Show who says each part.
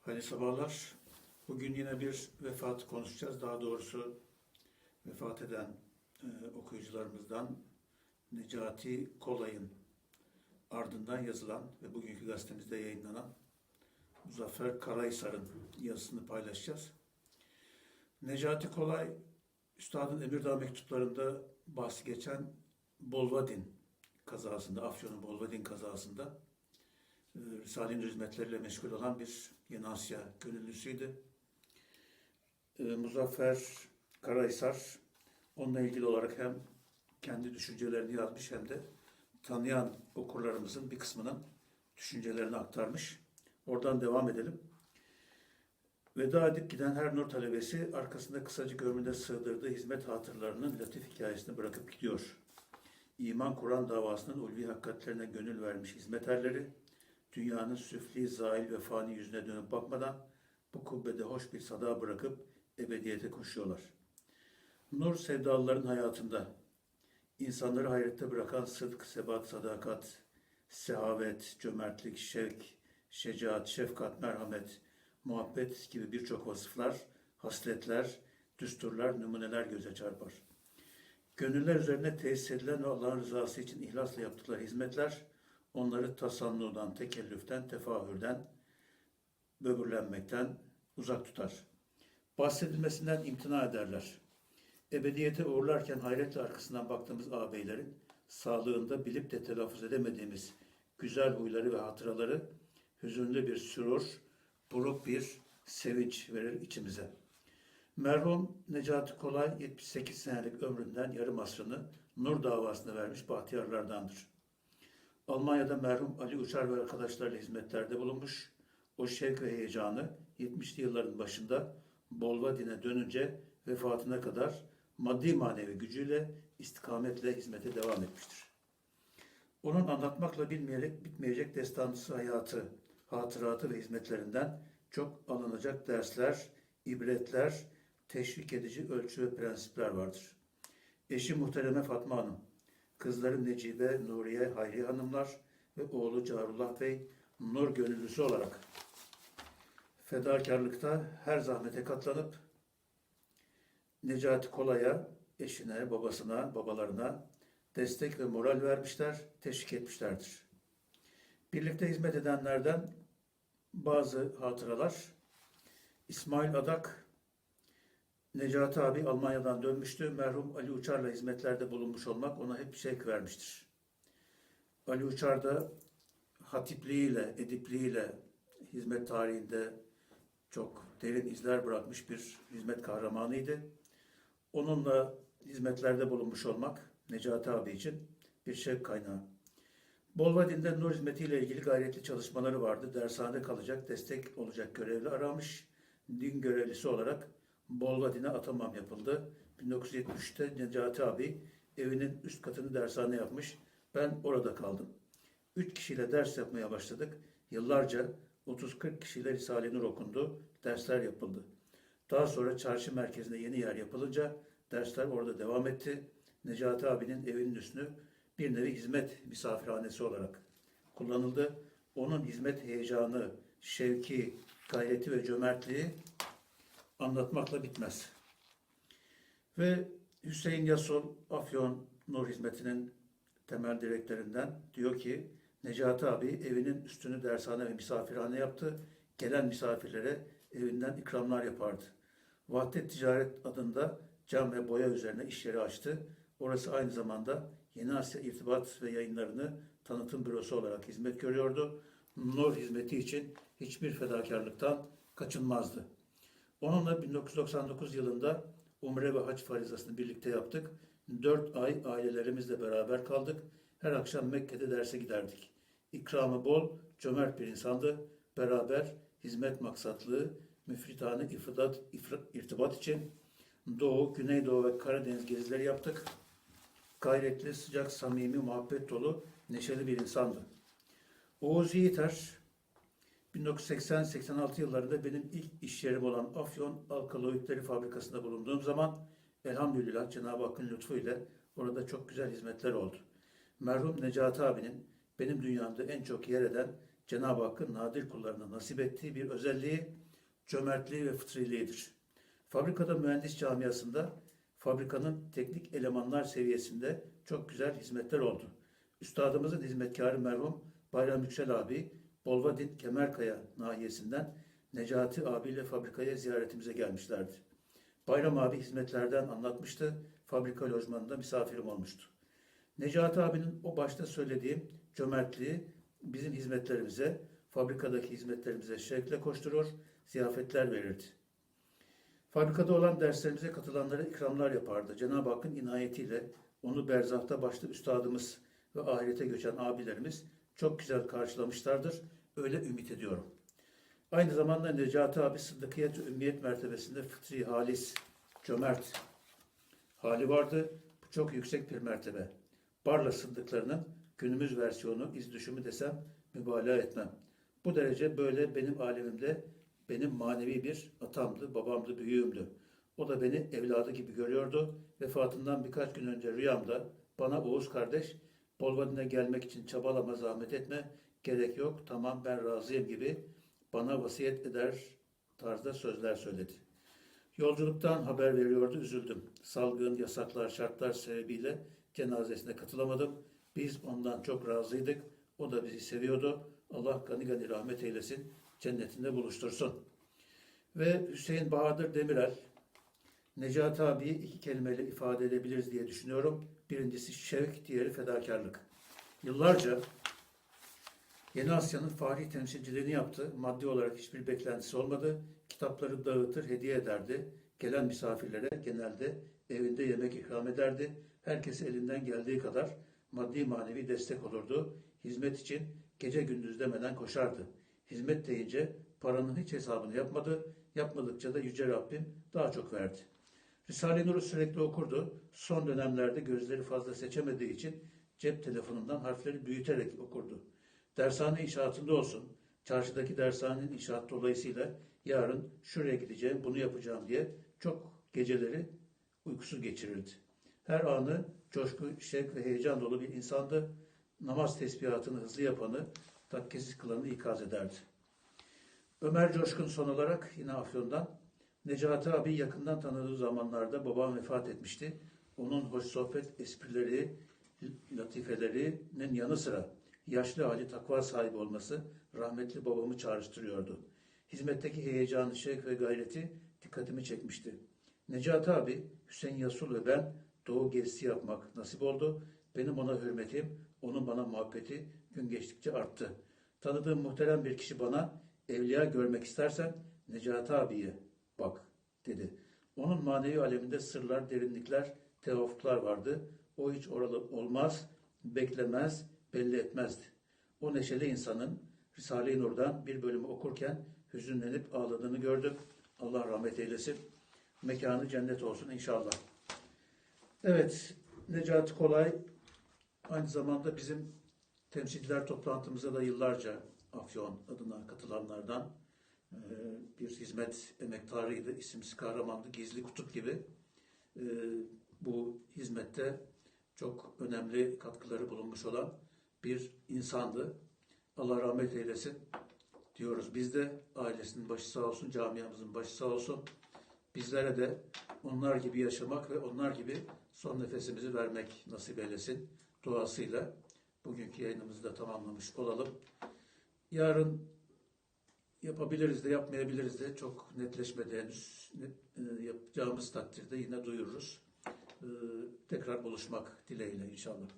Speaker 1: Hayırlı sabahlar. Bugün yine bir vefat konuşacağız. Daha doğrusu vefat eden e, okuyucularımızdan Necati Kolay'ın ardından yazılan ve bugünkü gazetemizde yayınlanan Muzaffer Karahisar'ın yazısını paylaşacağız. Necati Kolay, Üstad'ın Emirdağ mektuplarında bahsi geçen Bolvadin kazasında, Afyon'un Bolvadin kazasında Risale-i Nur hizmetleriyle meşgul olan bir Yeni Asya gönüllüsüydü. E, Muzaffer Karahisar onunla ilgili olarak hem kendi düşüncelerini yazmış hem de tanıyan okurlarımızın bir kısmının düşüncelerini aktarmış. Oradan devam edelim. Veda edip giden her nur talebesi arkasında kısacık ömründe sığdırdığı hizmet hatırlarının latif hikayesini bırakıp gidiyor. İman Kur'an davasının ulvi hakikatlerine gönül vermiş hizmet erleri, dünyanın süfli, zail ve fani yüzüne dönüp bakmadan bu kubbede hoş bir sada bırakıp ebediyete koşuyorlar. Nur sevdalıların hayatında insanları hayrette bırakan sıdk, sebat, sadakat, sehavet, cömertlik, şevk, şecaat, şefkat, merhamet, muhabbet gibi birçok vasıflar, hasletler, düsturlar, numuneler göze çarpar. Gönüller üzerine tesis edilen Allah'ın rızası için ihlasla yaptıkları hizmetler, onları tasannudan, tekellüften, tefahürden, böbürlenmekten uzak tutar. Bahsedilmesinden imtina ederler. Ebediyete uğurlarken hayretle arkasından baktığımız ağabeylerin sağlığında bilip de telaffuz edemediğimiz güzel huyları ve hatıraları hüzünlü bir sürur, buruk bir sevinç verir içimize. Merhum Necati Kolay 78 senelik ömründen yarım asrını Nur davasına vermiş bahtiyarlardandır. Almanya'da merhum Ali Uçar ve arkadaşlarıyla hizmetlerde bulunmuş. O şevk ve heyecanı 70'li yılların başında Bolvadin'e dönünce vefatına kadar maddi manevi gücüyle istikametle hizmete devam etmiştir. Onun anlatmakla bilmeyerek bitmeyecek destansı hayatı, hatıratı ve hizmetlerinden çok alınacak dersler, ibretler, teşvik edici ölçü ve prensipler vardır. Eşi muhtereme Fatma Hanım, kızları Necibe, Nuriye, Hayri Hanımlar ve oğlu Carullah Bey nur gönüllüsü olarak fedakarlıkta her zahmete katlanıp Necati Kolay'a, eşine, babasına, babalarına destek ve moral vermişler, teşvik etmişlerdir. Birlikte hizmet edenlerden bazı hatıralar. İsmail Adak, Necati abi Almanya'dan dönmüştü. Merhum Ali Uçar'la hizmetlerde bulunmuş olmak ona hep şevk vermiştir. Ali Uçar da hatipliğiyle, edipliğiyle hizmet tarihinde çok derin izler bırakmış bir hizmet kahramanıydı. Onunla hizmetlerde bulunmuş olmak Necati abi için bir şevk kaynağı. Bolvadin'de nur hizmetiyle ilgili gayretli çalışmaları vardı. Dershanede kalacak, destek olacak görevli aramış. Din görevlisi olarak Bolvadin'e atamam yapıldı. 1973'te Necati abi evinin üst katını dershane yapmış. Ben orada kaldım. Üç kişiyle ders yapmaya başladık. Yıllarca 30-40 kişiyle Risale-i Nur okundu. Dersler yapıldı. Daha sonra çarşı merkezinde yeni yer yapılınca dersler orada devam etti. Necati abinin evinin üstünü bir nevi hizmet misafirhanesi olarak kullanıldı. Onun hizmet heyecanı, şevki, gayreti ve cömertliği anlatmakla bitmez. Ve Hüseyin Yasul, Afyon Nur Hizmeti'nin temel direklerinden diyor ki, Necati abi evinin üstünü dershane ve misafirhane yaptı. Gelen misafirlere evinden ikramlar yapardı. Vahdet Ticaret adında cam ve boya üzerine iş yeri açtı. Orası aynı zamanda Yeni Asya İrtibat ve Yayınlarını tanıtım bürosu olarak hizmet görüyordu. Nur hizmeti için hiçbir fedakarlıktan kaçınmazdı. Onunla 1999 yılında Umre ve Hac farizasını birlikte yaptık. Dört ay ailelerimizle beraber kaldık. Her akşam Mekke'de derse giderdik. İkramı bol, cömert bir insandı. Beraber hizmet maksatlı, müfritane ifrat, ifrat, irtibat için Doğu, Güneydoğu ve Karadeniz gezileri yaptık. Gayretli, sıcak, samimi, muhabbet dolu, neşeli bir insandı. Oğuz Yiğiter, 1980-86 yıllarında benim ilk iş yerim olan Afyon Alkaloidleri Fabrikası'nda bulunduğum zaman elhamdülillah Cenab-ı Hakk'ın lütfuyla orada çok güzel hizmetler oldu. Merhum Necati abinin benim dünyamda en çok yer eden Cenab-ı Hakk'ın nadir kullarına nasip ettiği bir özelliği cömertliği ve fıtriliğidir. Fabrikada mühendis camiasında fabrikanın teknik elemanlar seviyesinde çok güzel hizmetler oldu. Üstadımızın hizmetkarı merhum Bayram Yüksel abi Bolvadin Kemerkaya nahiyesinden Necati abiyle fabrikaya ziyaretimize gelmişlerdi. Bayram abi hizmetlerden anlatmıştı. Fabrika lojmanında misafirim olmuştu. Necati abinin o başta söylediğim cömertliği bizim hizmetlerimize, fabrikadaki hizmetlerimize şevkle koşturur, ziyafetler verirdi. Fabrikada olan derslerimize katılanlara ikramlar yapardı. Cenab-ı Hakk'ın inayetiyle onu berzahta başta üstadımız ve ahirete göçen abilerimiz çok güzel karşılamışlardır. Öyle ümit ediyorum. Aynı zamanda Necati abi Sıddıkiyet Ümmiyet mertebesinde fıtri, halis, cömert hali vardı. Bu çok yüksek bir mertebe. Barla Sıddıklarının günümüz versiyonu, iz düşümü desem mübalağa etmem. Bu derece böyle benim alemimde benim manevi bir atamdı, babamdı, büyüğümdü. O da beni evladı gibi görüyordu. Vefatından birkaç gün önce rüyamda bana Oğuz kardeş Bolvadin'e gelmek için çabalama, zahmet etme, gerek yok, tamam ben razıyım gibi bana vasiyet eder tarzda sözler söyledi. Yolculuktan haber veriyordu, üzüldüm. Salgın, yasaklar, şartlar sebebiyle cenazesine katılamadım. Biz ondan çok razıydık. O da bizi seviyordu. Allah gani gani rahmet eylesin. Cennetinde buluştursun. Ve Hüseyin Bahadır Demirel, Necati abiyi iki kelimeyle ifade edebiliriz diye düşünüyorum. Birincisi şevk, diğeri fedakarlık. Yıllarca Yeni Asya'nın fahri temsilciliğini yaptı. Maddi olarak hiçbir beklentisi olmadı. Kitapları dağıtır, hediye ederdi. Gelen misafirlere genelde evinde yemek ikram ederdi. Herkese elinden geldiği kadar maddi manevi destek olurdu. Hizmet için gece gündüz demeden koşardı. Hizmet deyince paranın hiç hesabını yapmadı. Yapmadıkça da Yüce Rabbim daha çok verdi. Risale-i Nur'u sürekli okurdu. Son dönemlerde gözleri fazla seçemediği için cep telefonundan harfleri büyüterek okurdu. Dershane inşaatında olsun, çarşıdaki dershanenin inşaat dolayısıyla yarın şuraya gideceğim, bunu yapacağım diye çok geceleri uykusuz geçirirdi. Her anı coşku, şevk ve heyecan dolu bir insandı. Namaz tesbihatını hızlı yapanı, takkesiz kılanı ikaz ederdi. Ömer Coşkun son olarak yine Afyon'dan Necati abi yakından tanıdığı zamanlarda babam vefat etmişti. Onun hoş sohbet esprileri, latifelerinin yanı sıra yaşlı hali takva sahibi olması rahmetli babamı çağrıştırıyordu. Hizmetteki heyecanı, şevk ve gayreti dikkatimi çekmişti. Necati abi, Hüseyin Yasul ve ben doğu gezisi yapmak nasip oldu. Benim ona hürmetim, onun bana muhabbeti gün geçtikçe arttı. Tanıdığım muhterem bir kişi bana evliya görmek istersen Necati abiye bak dedi. Onun manevi aleminde sırlar, derinlikler, teofuklar vardı. O hiç oralı olmaz, beklemez, belli etmezdi. O neşeli insanın Risale-i Nur'dan bir bölümü okurken hüzünlenip ağladığını gördüm. Allah rahmet eylesin. Mekanı cennet olsun inşallah. Evet, Necati Kolay aynı zamanda bizim temsilciler toplantımıza da yıllarca Afyon adına katılanlardan bir hizmet emektarıydı. İsimsiz kahramandı, gizli kutup gibi. E, bu hizmette çok önemli katkıları bulunmuş olan bir insandı. Allah rahmet eylesin diyoruz. Biz de ailesinin başı sağ olsun, camiamızın başı sağ olsun. Bizlere de onlar gibi yaşamak ve onlar gibi son nefesimizi vermek nasip eylesin duasıyla bugünkü yayınımızı da tamamlamış olalım. Yarın yapabiliriz de yapmayabiliriz de çok netleşmedi henüz. E, Yapacağımız takdirde yine duyururuz. Ee, Tekrar buluşmak dileğiyle inşallah.